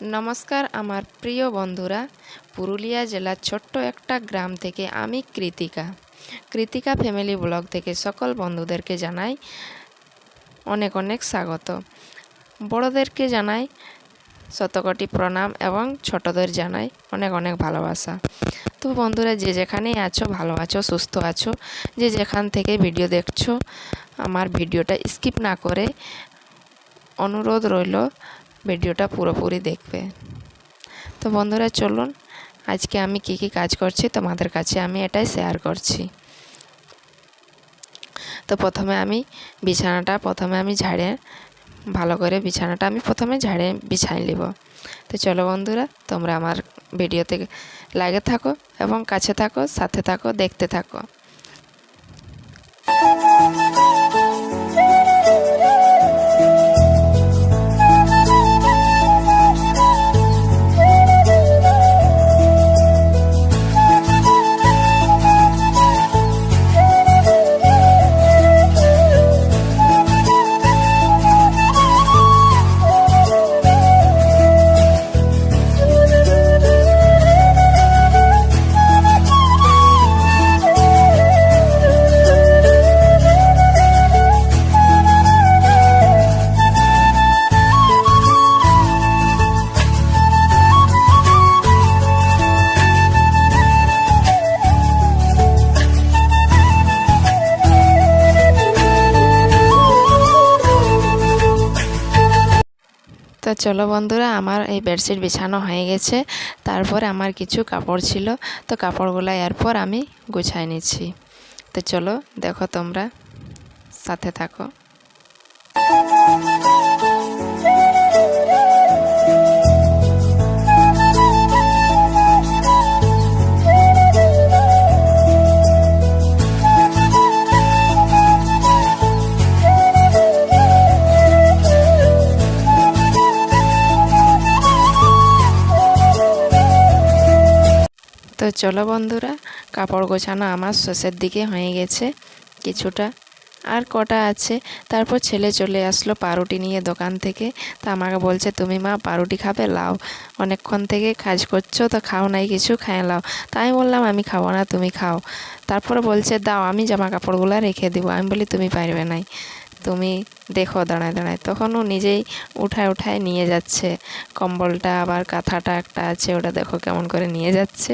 নমস্কার আমার প্রিয় বন্ধুরা। পুরুলিয়া জেলার ছোট্ট একটা গ্রাম থেকে আমি কৃতিকা। কৃতিকা ফ্যামিলি ব্লগ থেকে সকল বন্ধুদেরকে জানাই অনেক অনেক স্বাগত। বড়দেরকে জানাই শতকোটি প্রণাম এবং ছোটদের জানাই অনেক অনেক ভালোবাসা। তো বন্ধুরা, যে যেখানেই আছো, ভালো আছো, সুস্থ আছো, যে যেখান থেকে ভিডিও দেখছ, আমার ভিডিওটা স্কিপ না করে অনুরোধ রইল ভিডিওটা পুরোপুরি দেখবে। তো বন্ধুরা, চলুন, আজকে আমি কি কি কাজ করছি তোমাদের কাছে আমি এটাই শেয়ার করছি। তো প্রথমে আমি বিছানাটা প্রথমে আমি ঝাড়ে, ভালো করে বিছানাটা আমি প্রথমে ঝাড়ে বিছাই নিব। তো চলো বন্ধুরা, তোমরা আমার ভিডিওতে লাগে থাকো এবং কাছে থাকো, সাথে থাকো, দেখতে থাকো। তো চলো বন্ধুরা, আমার এই বেডশিট বিছানো হয়ে গেছে। তারপর আমার কিছু কাপড় ছিল, তো কাপড়গুলো এরপর আমি গুছাই নিচ্ছি। তো চলো দেখো তোমরা, সাথে থাকো। তো চলো বন্ধুরা, কাপড় গোছানো আমার শেষের দিকে হয়ে গেছে কিছুটা। আর কটা আছে? তারপর ছেলে চলে আসলো পাউরুটি নিয়ে দোকান থেকে। তা আমাকে বলছে, তুমি মা পাউরুটি খাবে? লাও। অনেকক্ষণ থেকে কাজ করছ, তো খাও নাই, কিছু খায় লাও। তাই বললাম, আমি খাব না, তুমি খাও। তারপর বলছে, দাও, আমি জামা কাপড়গুলো রেখে দিব। আমি বলি, তুমি পারবে নাই। তুমি দেখো, দাঁড়ায় দাঁড়ায়। তখন ও নিজেই উঠায় উঠায় নিয়ে যাচ্ছে। কম্বলটা আবার কাঁথাটা একটা আছে, ওটা দেখো কেমন করে নিয়ে যাচ্ছে।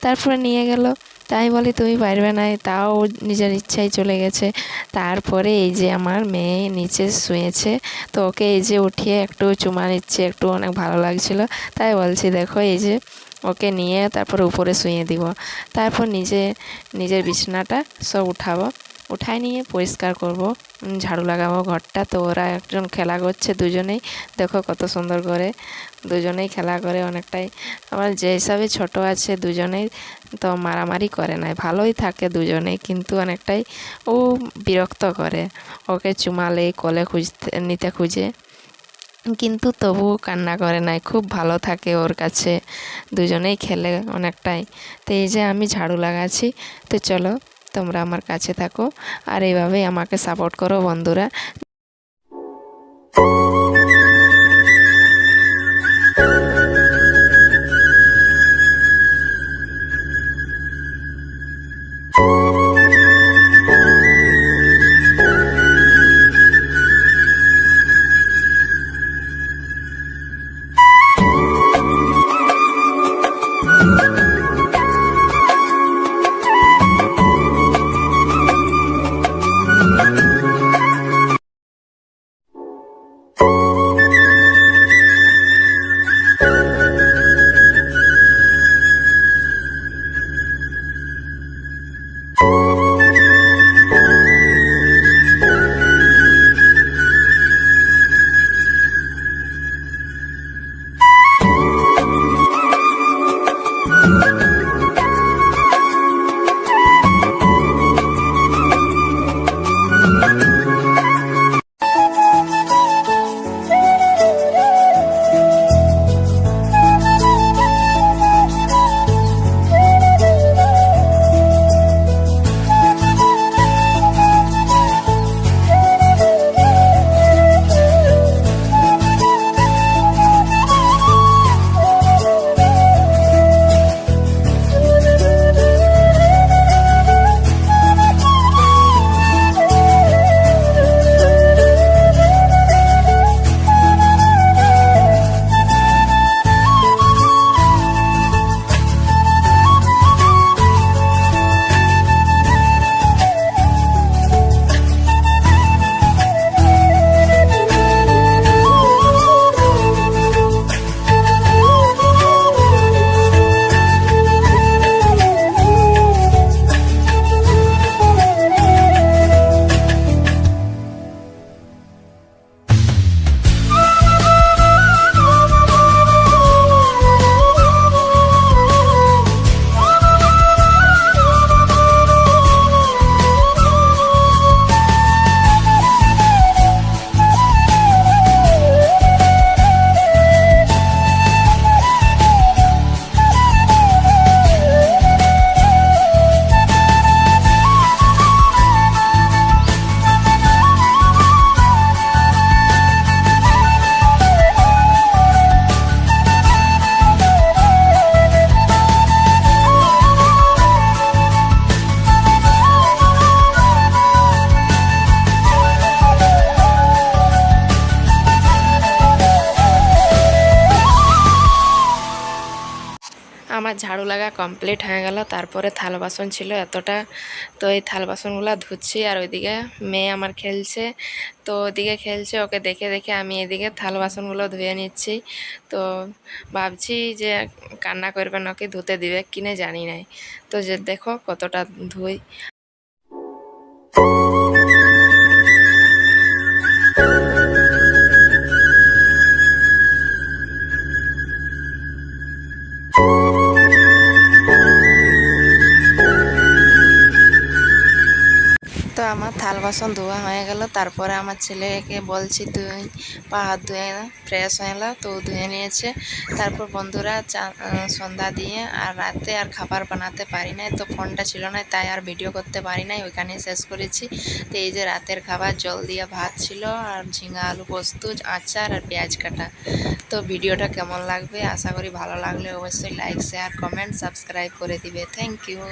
তারপরে নিয়ে গেল। তাই বলি, তুমি পারবে না, তাও নিজের ইচ্ছাই চলে গেছে। তারপরে এই যে আমার মেয়ে নিচে শুয়েছে, তো ওকে এই যে উঠিয়ে একটু চুমা নিচ্ছে একটু অনেক ভালো লাগছিল। তাই বলছি, দেখো, এই যে ওকে নিয়ে তারপর উপরে শুয়ে দিব। তারপর নিজে, নিজের বিছানাটা সব উঠাবো। উঠায় নিয়ে পরিষ্কার করব। ঝাড়ু লাগাবো ঘরটা। তো ওরা একজন খেলা করছে দুজনেই। দেখো কত সুন্দর করে দুজনেই খেলা করে অনেকটাই। আমার যে হিসাবে ছোট আছে দুজনেই তো মারামারি করে নাই। ভালোই থাকে দুজনেই, কিন্তু অনেকটাই ও বিরক্ত করে। ওকে চুমালে, কোলে খুঁজতে, নিতে খুঁজে। কিন্তু তবুও কান্না করে নাই। খুব ভালো থাকে ওর কাছে। দুজনেই খেলে অনেকটাই। তো এই যে আমি ঝাড়ু লাগাচ্ছি। তো চলো তোমরা আমার কাছে থাকো আর এইভাবেই আমাকে সাপোর্ট করো বন্ধুরা ঝাড়ু লাগা কমপ্লিট হয়ে গেল, তারপরে থাল বাসন ছিল এতটা। তো এই থাল বাসনগুলো ধুচ্ছি আর ওইদিকে মেয়ে আমার খেলছে। তো ওদিকে খেলছে, ওকে দেখে দেখে আমি এদিকে থাল বাসনগুলো ধুয়ে নিচ্ছি। তো ভাবছি যে কান্না করবে নাকি ধুতে দিবে, কিনে জানি নাই। তো যে দেখো কতটা ধুই। তো আমার থাল বাসন ধোয়া হয়ে গেল। তারপরে আমার ছেলেকে বলছি, তুই পা হাত ধুয়ে ফ্রেশ হয়ে এলো তো ধুয়ে নিয়েছে। তারপর বন্ধুরা সন্ধ্যা দিয়ে আর রাতে আর খাবার বানাতে পারি নাই, তো ফোনটা ছিল না, তাই আর ভিডিও করতে পারি নাই ওইখানে শেষ করেছি। তো এই যে রাতের খাবার, জল দিয়ে ভাত ছিল আর ঝিঙা, আলু পোস্ত, আচার আর পেঁয়াজ কাটা। তো ভিডিওটা কেমন লাগবে? আশা করি ভালো লাগলে অবশ্যই লাইক শেয়ার কমেন্ট সাবস্ক্রাইব করে দিবে। Thank you